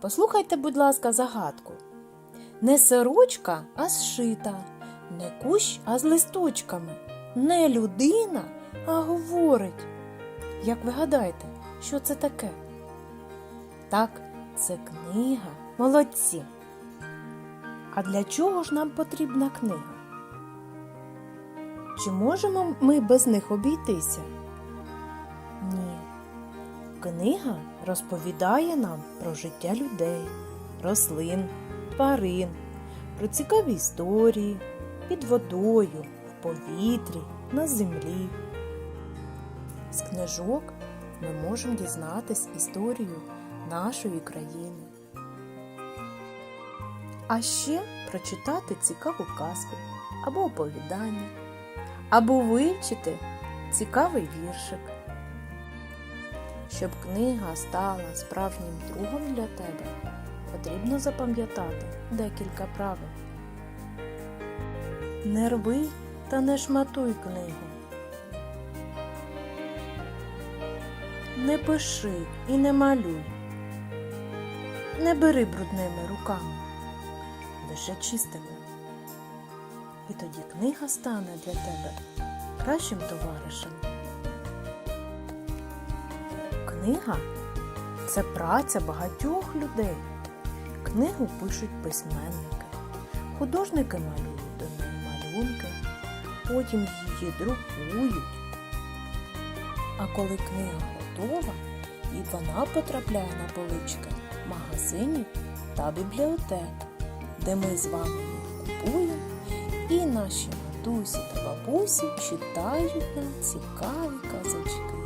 Послухайте, будь ласка, загадку. Не сорочка, а зшита, не кущ, а з листочками, не людина, а говорить. Як ви гадаєте, що це таке? Так, це книга. Молодці. А для чого ж нам потрібна книга? Чи можемо ми без них обійтися? Книга розповідає нам про життя людей, рослин, тварин, про цікаві історії під водою, в повітрі, на землі. З книжок ми можемо дізнатись історію нашої країни. А ще прочитати цікаву казку або оповідання, або вивчити цікавий віршик. Щоб книга стала справжнім другом для тебе, потрібно запам'ятати декілька правил. Не рви та не шматуй книгу. Не пиши і не малюй. Не бери брудними руками, лише чистими. І тоді книга стане для тебе кращим товаришем. Книга це праця багатьох людей. Книгу пишуть письменники, художники малюють до неї малюнки, потім її друкують. А коли книга готова, і вона потрапляє на полички магазинів та бібліотек, де ми з вами їх купуємо, і наші матусі та бабусі читають нам цікаві казочки.